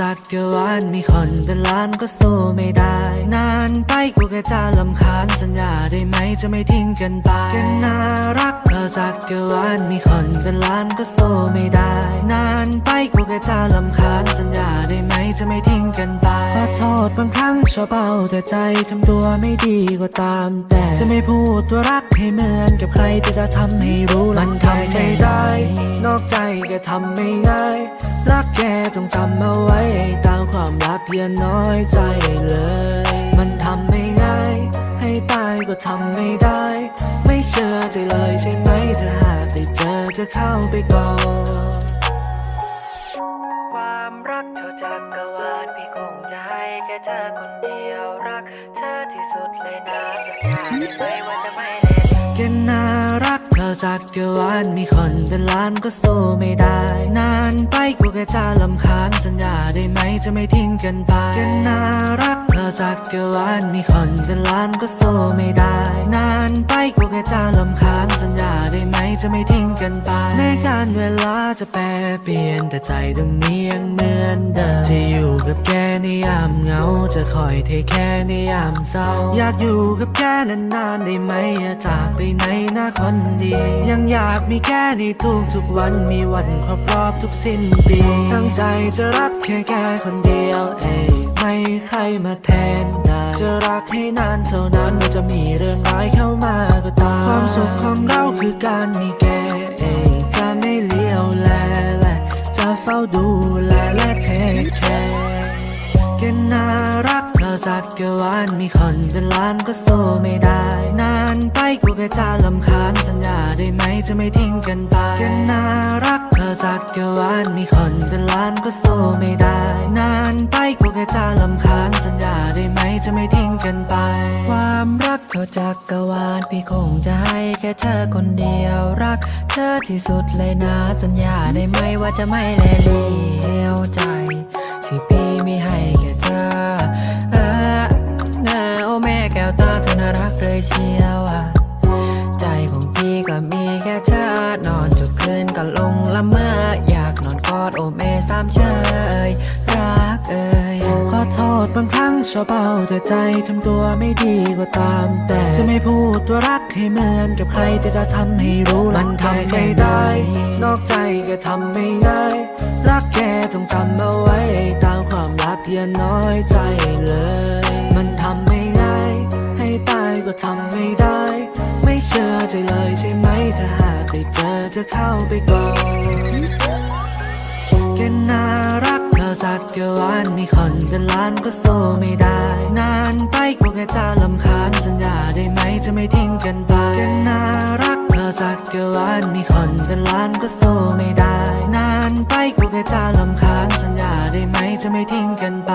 จากเกยวานมีคนเป็นล้านก็สู้ไม่ได้ นานไปกูแค่จะลำคาญสัญญาได้ไหมจะไม่ทิ้งกันไปแค่น่ารักเธอจากเกยวานมีคนเป็นล้านก็สู้ไม่ได้ นานไปกูแค่จะลำคาญสัญญาได้ไหมจะไม่ทิ้งกันไปขอโทษบางครั้งชอบเอาแต่ใจทำตัวไม่ดีก็ตาม แต่จะไม่พูดตัวรักให้เหมือนกับใครที่จะทำให้รู้มันทำไม่ได้ นอกใจแก็ทำไม่ง่ายรักแกต้องจำเอาไว้ตามความรักอย่าน้อยใจเลย มันทำไม่ง่าย ให้ตายก็ทำไม่ได้ ไม่เชื่อใจเลยใช่ไหมถ้าหากได้เจอจะเข้าไปก่อนความรักเท่าจักรวาลพี่คงจะให้แค่เธอคนเดียวรัก เธอที่สุดเลยนะสัญญาได้ไหมว่าจะไม่ จักรวาลมีคนเป็นล้านก็สู้ไม่ได้ นานไปกูแค่จะลำคาญสัญญาได้ไหมจะไม่ทิ้งกันไปแค่น่ารักเธอจักรวาลมีคนเป็นล้านก็สู้ไม่ได้ นานไปกูแค่จะลำคาญสัญญาได้ไหมจะไม่ทิ้งกันไปแม้การเวลาจะแปรเปลี่ยนแต่ใจตรงนี้ยังเหมือนเดิมจะอยู่กับแกในยามเหงาจะคอยเทแค่ในยามเศร้า อยากอยู่กับแกนานๆได้ไหมอย่าจากไปไหน คนดี ยังอยากมีแกในทุกทุกวันมีวันครบรอบทุกสิ้นปีตั้งใจจะรักแค่แกคนเดียวเอยไม่ใครมาแทนได้จะรักให้นานเท่านั้นว่าจะมีเรื่องร้ายเข้ามาก็ตามความสุขของเราคือการมีแกเองจะไม่เลี้ยวแลและจะเฝ้าดูแลและเทคแค จากเกยวานมีคนเป็นล้านก็สู้ไม่ได้ นานไปกูแค่จะลำคาญสัญญาได้ไหมจะไม่ทิ้งกันไปแค่น่ารักเธอจากเกยวานมีคนเป็นล้านก็สู้ไม่ได้ นานไปกูแค่จะลำคาญสัญญาได้ไหมจะไม่ทิ้งกันไป ความรักเท่าจักรวาลพี่คงจะให้แค่เธอคนเดียวรัก เธอที่สุดเลยนะสัญญาได้ไหมว่าจะไม่เลี้ยวจที่ามเชยรักเอ่ยขอโทษบางครั้งชอบเอาแต่ใจทำตัวไม่ดีก็ตาม แต่จะไม่พูดตัวรักให้เหมือนกับใครที่จะทำให้รู้มันทำไม่ได้ นอกใจก็ทำไม่ง่าย รักแกต้องจำเอาไว้ ตามความรักอย่าน้อยใจเลย มันทำไม่ง่าย ให้ตายก็ทำไม่ได้ ไม่เชื่อใจเลยใช่ไหมถ้าหากได้เจอจะเข้าไปก่อน แค่น่ารักเธอจักเกยวานมีคนเป็นล้านก็สู้ไม่ได้ นานไปกูแค่จะลำคาญสัญญาได้ไหมจะไม่ทิ้งกันไปแค่น่ารักเธอจักเกยวานมีคนเป็นล้านก็สู้ไม่ได้ นานไปกูแค่จะลำคาญสัญญาได้ไหมจะไม่ทิ้งกันไป